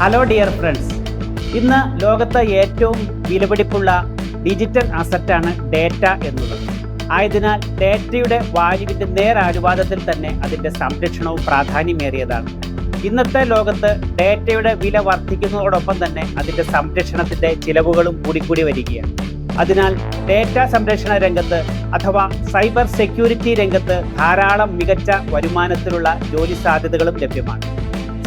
Hello dear friends ഇന്ന് ലോകത്ത് ഏറ്റവും വിലപിടിപ്പുള്ള ഡിജിറ്റൽ അസറ്റാണ് ഡേറ്റ എന്നുള്ളത്. ആയതിനാൽ ഡേറ്റയുടെ വാല്യുവിന്റെ നേരാനുപാതത്തിൽ തന്നെ അതിന്റെ സംരക്ഷണവും പ്രാധാന്യമേറിയതാണ്. ഇന്നത്തെ ലോകത്ത് ഡേറ്റയുടെ വില വർദ്ധിക്കുന്നതോടൊപ്പം തന്നെ അതിന്റെ സംരക്ഷണത്തിന്റെ ചിലവുകളും കൂടിക്കൂടി വരികയാണ്. അതിനാൽ ഡേറ്റ സംരക്ഷണ രംഗത്ത് അഥവാ സൈബർ സെക്യൂരിറ്റി രംഗത്ത് ധാരാളം മികച്ച വരുമാനത്തിലുള്ള ജോലി സാധ്യതകളും ലഭ്യമാണ്.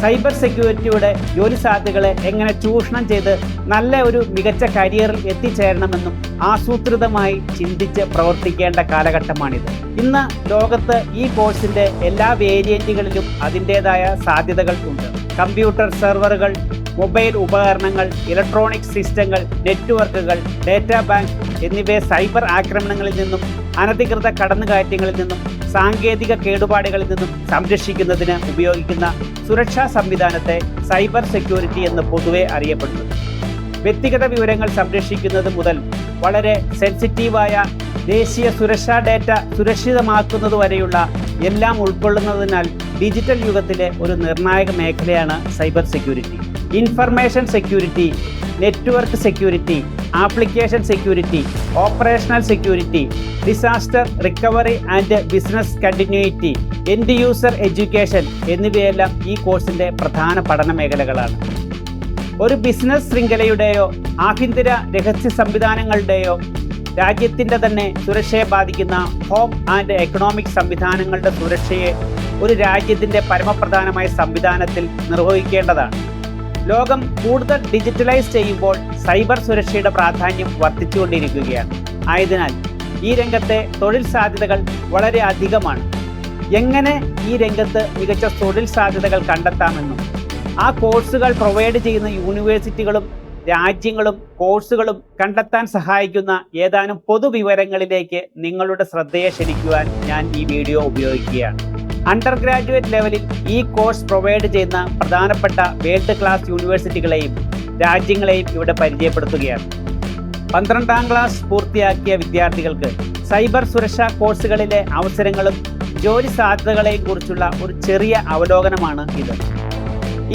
സൈബർ സെക്യൂരിറ്റിയുടെ ജോലി സാധ്യതകളെ എങ്ങനെ ചൂഷണം ചെയ്ത് നല്ല ഒരു മികച്ച കരിയറിൽ എത്തിച്ചേരണമെന്നും ആസൂത്രിതമായി ചിന്തിച്ച് പ്രവർത്തിക്കേണ്ട കാലഘട്ടമാണിത്. ഇന്ന് ലോകത്ത് ഈ കോഴ്സിന്റെ എല്ലാ വേരിയന്റുകളിലും അതിന്റെതായ സാധ്യതകൾ ഉണ്ട്. കമ്പ്യൂട്ടർ സെർവറുകൾ മൊബൈൽ ഉപകരണങ്ങൾ ഇലക്ട്രോണിക് സിസ്റ്റങ്ങൾ നെറ്റ്വർക്കുകൾ ഡാറ്റാ ബാങ്ക് എന്നിവയെ സൈബർ ആക്രമണങ്ങളിൽ നിന്നും അനധികൃത കടന്നുകയറ്റങ്ങളിൽ നിന്നും സാങ്കേതിക കേടുപാടുകളിൽ നിന്നും സംരക്ഷിക്കുന്നതിന് ഉപയോഗിക്കുന്ന സുരക്ഷാ സംവിധാനത്തെ സൈബർ സെക്യൂരിറ്റി എന്ന് പൊതുവെ അറിയപ്പെടുന്നു. വ്യക്തിഗത വിവരങ്ങൾ സംരക്ഷിക്കുന്നത് മുതൽ വളരെ സെൻസിറ്റീവായ ദേശീയ സുരക്ഷാ ഡേറ്റ സുരക്ഷിതമാക്കുന്നത് വരെയുള്ള എല്ലാം ഉൾക്കൊള്ളുന്നതിനാൽ ഡിജിറ്റൽ യുഗത്തിലെ ഒരു നിർണായക മേഖലയാണ് cyber security. Information security network security application security operational security disaster recovery and business continuity end user education എന്നിവയെല്ലാം ഈ കോഴ്സിന്റെ പ്രധാന പഠന മേഖലകളാണ്. ഒരു ബിസിനസ് ശൃംഖലയുടെയോ ആഭ്യന്തര രഹസ്യ സംവിധാനങ്ങളുടെയോ രാജ്യത്തിന്റെ തന്നെ സുരക്ഷയെ ബാധിക്കുന്ന ഹോം ആൻഡ് എക്കണോമിക് സംവിധാനങ്ങളുടെ സുരക്ഷയെ ഒരു രാജ്യത്തിന്റെ പരമപ്രധാനമായ സംവിധാനത്തിൽ നിർവഹിക്കേണ്ടതാണ്. ലോകം കൂടുതൽ ഡിജിറ്റലൈസ് ചെയ്യുമ്പോൾ സൈബർ സുരക്ഷയുടെ പ്രാധാന്യം വർദ്ധിച്ചുകൊണ്ടിരിക്കുകയാണ്. ആയതിനാൽ ഈ രംഗത്തെ തൊഴിൽ സാധ്യതകൾ വളരെ അധികമാണ്. എങ്ങനെ ഈ രംഗത്ത് മികച്ച തൊഴിൽ സാധ്യതകൾ കണ്ടെത്താമെന്നും ആ കോഴ്സുകൾ പ്രൊവൈഡ് ചെയ്യുന്ന യൂണിവേഴ്സിറ്റികളും രാജ്യങ്ങളും കോഴ്സുകളും കണ്ടെത്താൻ സഹായിക്കുന്ന ഏതാനും പൊതുവിവരങ്ങളിലേക്ക് നിങ്ങളുടെ ശ്രദ്ധയെ ക്ഷണിക്കുവാൻ ഞാൻ ഈ വീഡിയോ ഉപയോഗിക്കുകയാണ്. അണ്ടർ ഗ്രാജുവേറ്റ് ലെവലിൽ ഈ കോഴ്സ് പ്രൊവൈഡ് ചെയ്യുന്ന പ്രധാനപ്പെട്ട വേൾഡ് ക്ലാസ് യൂണിവേഴ്സിറ്റികളെയും രാജ്യങ്ങളെയും ഇവിടെ പരിചയപ്പെടുത്തുകയാണ്. പന്ത്രണ്ടാം ക്ലാസ് പൂർത്തിയാക്കിയ വിദ്യാർത്ഥികൾക്ക് സൈബർ സുരക്ഷാ കോഴ്സുകളിലെ അവസരങ്ങളും ജോലി സാധ്യതകളെയും കുറിച്ചുള്ള ഒരു ചെറിയ അവലോകനമാണ് ഇത്.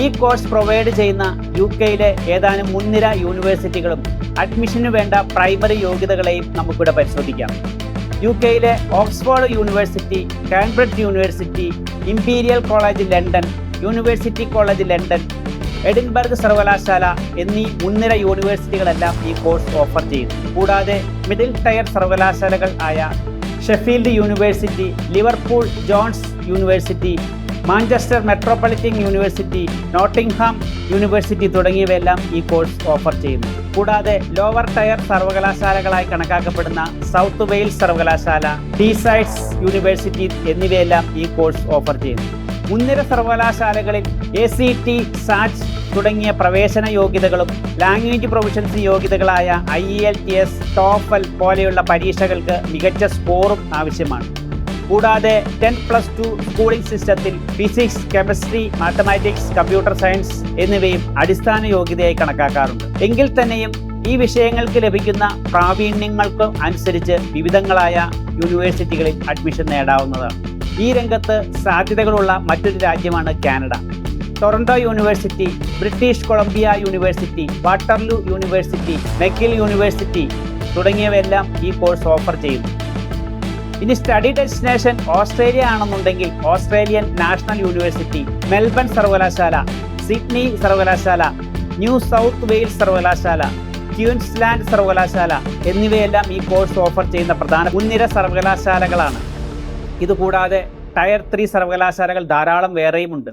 ഈ കോഴ്സ് പ്രൊവൈഡ് ചെയ്യുന്ന യു കെയിലെ ഏതാനും മുൻനിര യൂണിവേഴ്സിറ്റികളും അഡ്മിഷന് വേണ്ട പ്രൈമറി യോഗ്യതകളെയും നമുക്കിവിടെ പരിശോധിക്കാം. യു കെയിലെ Oxford university Cambridge university imperial college London university college London Edinburgh സർവകലാശാല എന്നീ മുൻനിര യൂണിവേഴ്സിറ്റികളെല്ലാം ഈ കോഴ്സ് ഓഫർ ചെയ്യുന്നു കൂടാതെ മിഡിൽ ടയർ സർവകലാശാലകൾ ആയ Sheffield university Liverpool Johns university Manchester metropolitan university Nottingham university തുടങ്ങിയവയെല്ലാം ഈ കോഴ്സ് ഓഫർ ചെയ്യുന്നു. കൂടാതെ ലോവർ ടയർ സർവകലാശാലകളായി കണക്കാക്കപ്പെടുന്ന സൗത്ത് വെയിൽസ് സർവകലാശാല ടീസൈഡ്സ് യൂണിവേഴ്സിറ്റി എന്നിവയെല്ലാം ഈ കോഴ്സ് ഓഫർ ചെയ്യുന്നു. മുൻനിര സർവകലാശാലകളിൽ എ സി ടി സാച്ച് തുടങ്ങിയ പ്രവേശന യോഗ്യതകളും language proficiency യോഗ്യതകളായ I L T S TOEFL പോലെയുള്ള പരീക്ഷകൾക്ക് മികച്ച സ്കോറും ആവശ്യമാണ്. കൂടാതെ ടെൻ പ്ലസ് ടു സ്കൂളിംഗ് സിസ്റ്റത്തിൽ physics chemistry mathematics computer science എന്നിവയും അടിസ്ഥാന യോഗ്യതയായി കണക്കാക്കാറുണ്ട്. എങ്കിൽ തന്നെയും ഈ വിഷയങ്ങൾക്ക് ലഭിക്കുന്ന പ്രാവീണ്യങ്ങൾക്ക് അനുസരിച്ച് വിവിധങ്ങളായ യൂണിവേഴ്സിറ്റികളിൽ അഡ്മിഷൻ നേടാവുന്നതാണ്. ഈ രംഗത്ത് സാധ്യതകളുള്ള മറ്റൊരു രാജ്യമാണ് Canada. Toronto university British Columbia university Waterloo university McGill university തുടങ്ങിയവയെല്ലാം ഈ കോഴ്സ് ഓഫർ ചെയ്യുന്നു. ഇനി സ്റ്റഡി ഡെസ്റ്റിനേഷൻ ഓസ്ട്രേലിയ ആണെന്നുണ്ടെങ്കിൽ ഓസ്ട്രേലിയൻ നാഷണൽ യൂണിവേഴ്സിറ്റി മെൽബൺ സർവകലാശാല സിഡ്നി സർവകലാശാല ന്യൂ സൗത്ത് വെയിൽസ് സർവകലാശാല ക്യൂൻസ്ലാൻഡ് സർവകലാശാല എന്നിവയെല്ലാം ഈ കോഴ്സ് ഓഫർ ചെയ്യുന്ന പ്രധാന മുൻനിര സർവകലാശാലകളാണ്. ഇതുകൂടാതെ ടയർ ത്രീ സർവകലാശാലകൾ ധാരാളം വേറെയുമുണ്ട്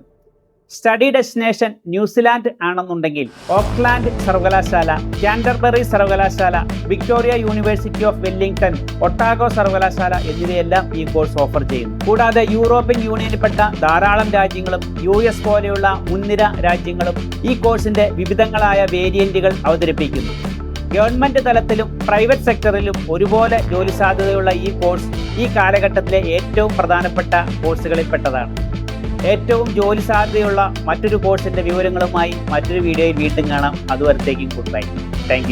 സ്റ്റഡി ഡെസ്റ്റിനേഷൻ ന്യൂസിലാൻഡ് ആണെന്നുണ്ടെങ്കിൽ ഓക്ലാൻഡ് സർവകലാശാല കാൻഡർബറി സർവകലാശാല Victoria university of Wellington Otago സർവകലാശാല എന്നിവയെല്ലാം ഈ കോഴ്സ് ഓഫർ ചെയ്യും. കൂടാതെ യൂറോപ്യൻ യൂണിയനിൽപ്പെട്ട ധാരാളം രാജ്യങ്ങളും യു എസ് പോലെയുള്ള മുൻനിര രാജ്യങ്ങളും ഈ കോഴ്സിന്റെ വിവിധങ്ങളായ വേരിയന്റുകൾ അവതരിപ്പിക്കുന്നു. ഗവൺമെന്റ് തലത്തിലും പ്രൈവറ്റ് സെക്ടറിലും ഒരുപോലെ ജോലി സാധ്യതയുള്ള ഈ കോഴ്സ് ഈ കാലഘട്ടത്തിലെ ഏറ്റവും പ്രധാനപ്പെട്ട കോഴ്സുകളിൽപ്പെട്ടതാണ്. ഏറ്റവും ജോലി സാധ്യതയുള്ള മറ്റൊരു കോഴ്സിന്റെ വിവരങ്ങളുമായി മറ്റൊരു വീഡിയോയിൽ വീണ്ടും കാണാം. അതുവരത്തേക്കും ഗുഡ് ബൈ താങ്ക്